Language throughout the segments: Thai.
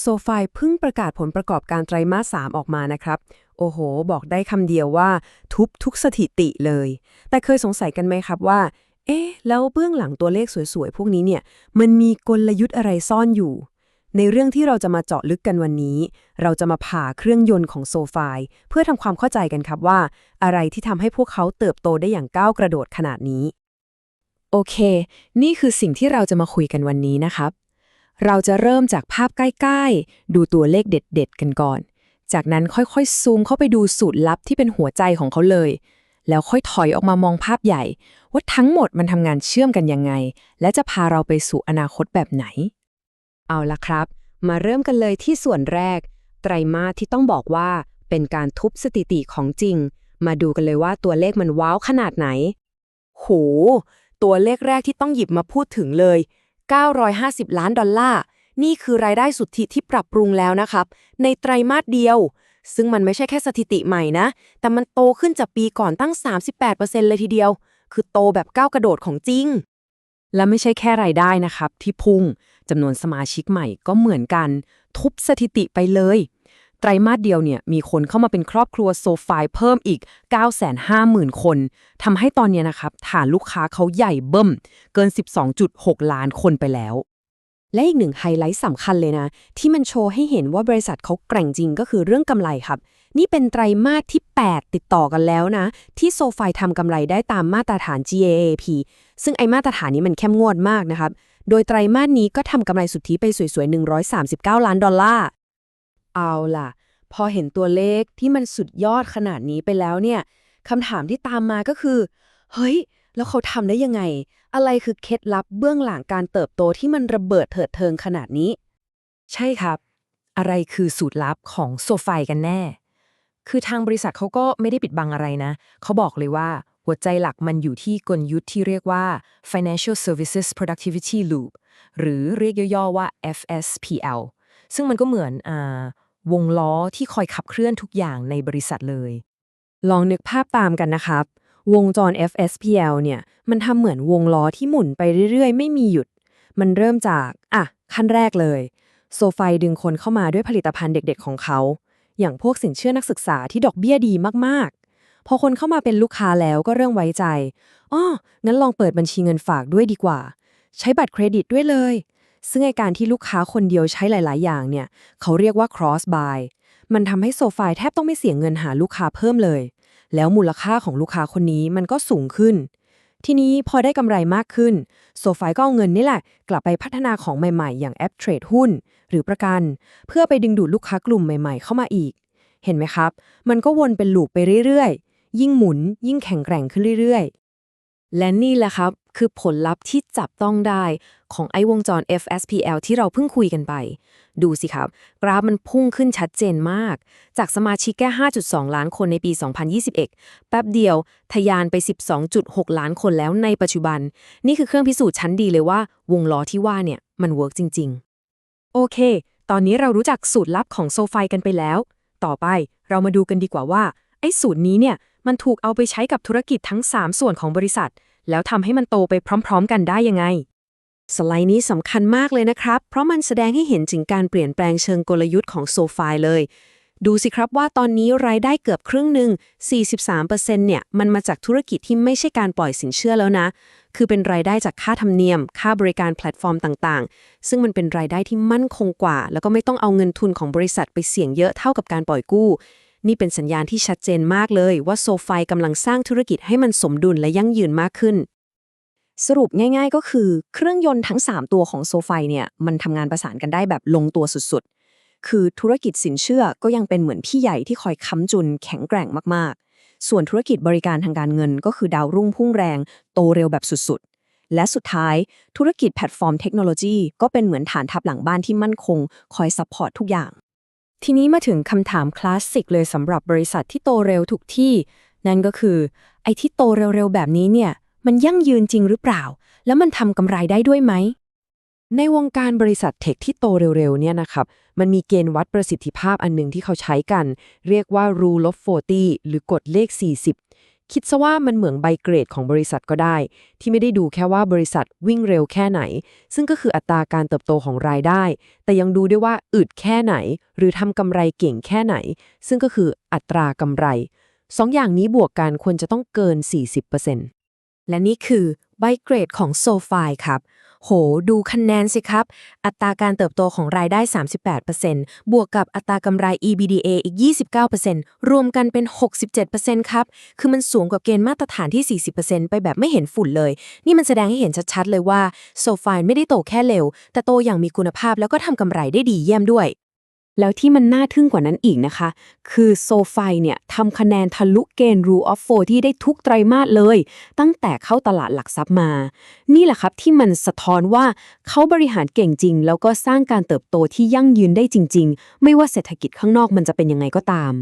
โซฟายเพิ่งประกาศผลประกอบการไตรมาส 3 ออกมานะครับ โอ้โห บอกได้คำเดียวว่าทุบทุกสถิติเลย แต่เคยสงสัยกันไหมครับว่า เอ๊ะ แล้วเบื้องหลังตัวเลขสวยๆ พวกนี้เนี่ย มันมีกลยุทธ์อะไรซ่อนอยู่ ในเรื่องที่เราจะมาเจาะลึกกันวันนี้ เราจะมาผ่าเครื่องยนต์ของโซฟายเพื่อทำความเข้าใจกันครับว่า อะไรที่ทำให้พวกเขาเติบโตได้อย่างก้าวกระโดดขนาดนี้ โอเค นี่คือสิ่งที่เราจะมาคุยกันวันนี้นะครับ เราจะเริ่มจากภาพใกล้ ๆ ดูตัวเลขเด็ด ๆ กันก่อน จากนั้นค่อยๆ ซูมเข้าไปดูสูตรลับที่เป็นหัวใจของเขาเลย แล้วค่อยถอยออกมามองภาพใหญ่ ว่าทั้งหมดมันทำงานเชื่อมกันยังไง และจะพาเราไปสู่อนาคตแบบไหน เอาละครับ มาเริ่มกันเลยที่ส่วนแรก ไตรมาสที่ต้องบอกว่าเป็นการทุบสถิติของจริง มาดูกันเลยว่าตัวเลขมันว้าวขนาดไหน โห ตัวเลขแรกที่ต้องหยิบมาพูดถึงเลย 950 ล้านดอลลาร์ นี่คือรายได้สุทธิที่ปรับปรุงแล้วนะครับ ในไตรมาสเดียว ซึ่งมันไม่ใช่แค่สถิติใหม่นะ แต่มันโตขึ้นจากปีก่อนตั้ง 38%เลยทีเดียว คือโตแบบก้าวกระโดดของจริง และไม่ใช่แค่รายได้นะครับ ที่พุ่งจำนวนสมาชิกใหม่ก็เหมือนกัน ทุบสถิติไปเลย ไตรมาสเดียวเนี่ยมีคนเข้ามาเป็นครอบครัวโซฟายเพิ่มอีก 950,000 คนทำให้ตอนนี้นะครับฐานลูกค้าเขาใหญ่เบิ่ม เกิน 12.6 ล้านคนไปแล้ว และอีกหนึ่งไฮไลท์สำคัญเลยนะ ที่มันโชว์ให้เห็นว่าบริษัทเขาแกร่งจริงก็คือเรื่องกำไรครับ นี่เป็นไตรมาสที่ 8 ติดต่อกันแล้วนะ ที่โซฟายทำกำไรได้ตามมาตรฐาน GAAP ซึ่งไอมาตรฐานนี้มันเข้มงวดมากนะครับโดยไตรมาสนี้ก็ทำกำไรสุทธิไปสวยๆ 139 ล้านดอลลาร์ เอาล่ะ พอเห็นตัวเลขที่มันสุดยอดขนาดนี้ไปแล้วเนี่ยคำถามที่ตามมาก็คือ เฮ้ย แล้วเขาทำได้ยังไง อะไรคือเคล็ดลับเบื้องหลังการเติบโตที่มันระเบิดเถิดเทิงขนาดนี้ ใช่ครับ อะไรคือสูตรลับของโซไฟกันแน่ คือทางบริษัทเขาก็ไม่ได้ปิดบังอะไรนะ เขาบอกเลยว่าหัวใจหลักมันอยู่ที่กลยุทธ์ที่เรียกว่า Financial Services Productivity Loop หรือเรียกย่อๆว่า FSPL ซึ่งมันก็เหมือนอ่า วงล้อที่คอยขับเคลื่อนทุกอย่างในบริษัทเลย ลองนึกภาพตามกันนะครับ วงจร FSPL เนี่ย มันทำเหมือนวงล้อที่หมุนไปเรื่อยๆ ไม่มีหยุด มันเริ่มจาก อะ ขั้นแรกเลย โซไฟดึงคนเข้ามาด้วยผลิตภัณฑ์เด็กๆของเขา อย่างพวกสินเชื่อนักศึกษาที่ดอกเบี้ยดีมากๆ พอคนเข้ามาเป็นลูกค้าแล้วก็เริ่มไว้ใจอ้องั้นลองเปิดบัญชีเงินฝากด้วยดีกว่า ใช้บัตรเครดิตด้วยเลย ซึ่งไอการที่ลูกค้าคนเดียวใช้หลาย ๆ อย่างเนี่ย เขาเรียกว่า cross buy มันทำให้โซฟายแทบต้องไม่เสียเงินหาลูกค้าเพิ่มเลย แล้วมูลค่าของลูกค้าคนนี้มันก็สูงขึ้น ทีนี้พอได้กำไรมากขึ้น โซฟายก็เอาเงินนี่แหละ กลับไปพัฒนาของใหม่ ๆ อย่างแอปเทรดหุ้น หรือประกัน เพื่อไปดึงดูดลูกค้ากลุ่มใหม่ ๆ เข้ามาอีก เห็นไหมครับ มันก็วนเป็นลูปไปเรื่อย ๆ ยิ่งหมุน ยิ่งแข็งแกร่งขึ้นเรื่อย ๆ และนี่แหละครับ คือผลลัพธ์ที่จับต้องได้ของไอ้วงจร FSPL ที่เราเพิ่งคุยกันไป ดูสิครับ กราฟมันพุ่งขึ้นชัดเจนมาก จากสมาชิกแค่ 5.2 ล้านคนในปี 2021 แป๊บเดียวทะยานไป 12.6 ล้านคนแล้วในปัจจุบัน นี่คือเครื่องพิสูจน์ชั้นดีเลยว่า วงล้อที่ว่าเนี่ย มันเวิร์กจริง ๆ โอเค ตอนนี้เรารู้จักสูตรลับของโซไฟกันไปแล้ว ต่อไปเรามาดูกันดีกว่าว่าไอ้สูตรนี้เนี่ยมันถูกเอาไปใช้กับธุรกิจทั้ง 3 ส่วนของบริษัท แล้วทำให้มันโตไปพร้อมๆ กันได้ยังไง สไลด์นี้สำคัญมากเลยนะครับ เพราะมันแสดงให้เห็นถึงการเปลี่ยนแปลงเชิงกลยุทธ์ของโซฟายเลย ดูสิครับว่าตอนนี้รายได้เกือบครึ่งหนึ่ง 43%เนี่ยมันมาจากธุรกิจที่ไม่ใช่การปล่อยสินเชื่อแล้วนะ คือเป็นรายได้จากค่าธรรมเนียม ค่าบริการแพลตฟอร์มต่างๆ ซึ่งมันเป็นรายได้ที่มั่นคงกว่า แล้วก็ไม่ต้องเอาเงินทุนของบริษัทไปเสี่ยงเยอะเท่ากับการปล่อยกู้ นี่เป็นสัญญาณที่ชัดเจนมากเลยว่าโซฟายกำลังสร้างธุรกิจให้มันสมดุลและยั่งยืนมากขึ้น สรุปง่ายๆก็คือ เครื่องยนต์ทั้ง 3 ตัวของโซไฟเนี่ยมันทำงานประสานกันได้แบบลงตัวสุดๆ คือธุรกิจสินเชื่อก็ยังเป็นเหมือนพี่ใหญ่ที่คอยค้ำจุนแข็งแกร่งมากๆ ส่วนธุรกิจบริการทางการเงินก็คือดาวรุ่งพุ่งแรง โตเร็วแบบสุดๆและสุดท้ายธุรกิจแพลตฟอร์มเทคโนโลยีก็เป็นเหมือนฐานทัพหลังบ้านที่มั่นคง คอยซัพพอร์ตทุกอย่าง ทีนี้มาถึงคำถามคลาสสิกเลยสำหรับบริษัทที่โตเร็วทุกที่ นั่นก็คือ ไอ้ที่โตเร็วๆแบบนี้เนี่ย มันยั่งยืนจริงหรือเปล่า แล้วมันทำกำไรได้ด้วยไหม ในวงการบริษัทเทคที่โตเร็วๆเนี่ยนะครับ มันมีเกณฑ์วัดประสิทธิภาพอันหนึ่งที่เขาใช้กัน เรียกว่า rule of 40 หรือกฎเลข 40 คิดซะว่ามันเหมือนใบเกรดของบริษัทก็ได้ ที่ไม่ได้ดูแค่ว่าบริษัทวิ่งเร็วแค่ไหน ซึ่งก็คืออัตราการเติบโตของรายได้ แต่ยังดูด้วยว่าอึดแค่ไหน หรือทำกำไรเก่งแค่ไหน ซึ่งก็คืออัตรากำไรสองอย่างนี้บวกกันควรจะต้องเกิน 40%และนี่คือ ใบเกรดของโซฟายครับ โห ดูคะแนนสิครับ อัตราการเติบโตของรายได้ 38%บวกกับอัตรากำไร EBITDA อีก 29%รวมกันเป็น 67%ครับ คือมันสูงกว่าเกณฑ์มาตรฐานที่ 40%ไปแบบไม่เห็นฝุ่นเลย นี่มันแสดงให้เห็นชัดๆ เลยว่าโซฟายไม่ได้โตแค่เร็ว แต่โตอย่างมีคุณภาพแล้วก็ทำกำไรได้ดีเยี่ยมด้วย แล้วที่มันน่าทึ่งกว่านั้นอีกนะคะ คือโซไฟเนี่ยทำคะแนนทะลุเกณฑ์ Rule of 4ที่ได้ทุกไตรมาสเลย ตั้งแต่เข้าตลาดหลักทรัพย์มา นี่แหละครับที่มันสะท้อนว่าเขาบริหารเก่งจริง แล้วก็สร้างการเติบโตที่ยั่งยืนได้จริง ๆ ไม่ว่าเศรษฐกิจข้างนอกมันจะเป็นยังไงก็ตาม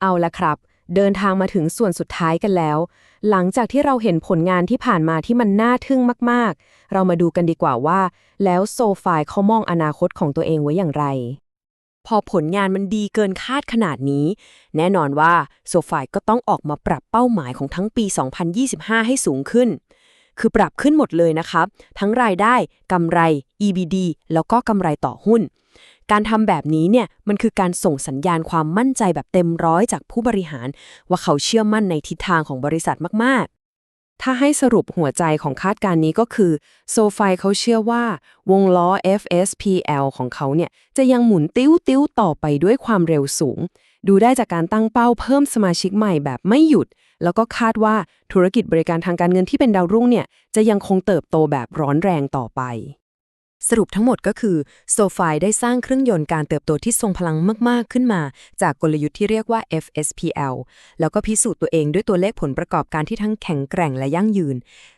เอาละครับ เดินทางมาถึงส่วนสุดท้ายกันแล้ว หลังจากที่เราเห็นผลงานที่ผ่านมาที่มันน่าทึ่งมาก ๆ เรามาดูกันดีกว่าว่า แล้วโซฟายเขามองอนาคตของตัวเองไว้อย่างไร พอผลงานมันดีเกินคาดขนาดนี้ แน่นอนว่าโซฟายก็ต้องออกมาปรับเป้าหมายของทั้งปี 2025 ให้สูงขึ้น คือปรับขึ้นหมดเลยนะครับ ทั้งรายได้กำไร EBD แล้วก็กำไรต่อหุ้น การทำแบบนี้เนี่ยมันคือการส่งสัญญาณความมั่นใจแบบเต็มร้อยจากผู้บริหาร ว่าเขาเชื่อมั่นในทิศทางของบริษัทมาก ถ้าให้สรุปหัวใจของคาดการณ์นี้ก็คือโซไฟเขาเชื่อว่า วงล้อ FSPL ของเขาเนี่ยจะยังหมุนติ้วติ้วต่อไปด้วยความเร็วสูง ดูได้จากการตั้งเป้าเพิ่มสมาชิกใหม่แบบไม่หยุด แล้วก็คาดว่าธุรกิจบริการทางการเงินที่เป็นดาวรุ่งเนี่ยจะยังคงเติบโตแบบร้อนแรงต่อไป สรุปทั้งหมดก็คือโซฟายได้สร้างเครื่องยนต์การเติบโตที่ทรงพลังมาก ๆ ขึ้นมา จากกลยุทธ์ที่เรียกว่า FSPL แล้วก็พิสูจน์ตัวเองด้วยตัวเลขผลประกอบการที่ทั้งแข็งแกร่งและยั่งยืน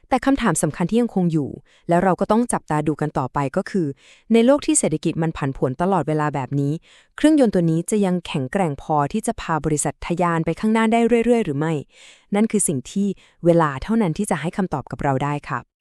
แต่คำถามสำคัญที่ยังคงอยู่ แล้วเราก็ต้องจับตาดูกันต่อไปก็คือ ในโลกที่เศรษฐกิจมันผันผวนตลอดเวลาแบบนี้ เครื่องยนต์ตัวนี้จะยังแข็งแกร่งพอที่จะพาบริษัททยานไปข้างหน้าได้เรื่อย ๆ หรือไม่ นั่นคือสิ่งที่เวลาเท่านั้นที่จะให้คำตอบกับเราได้ครับ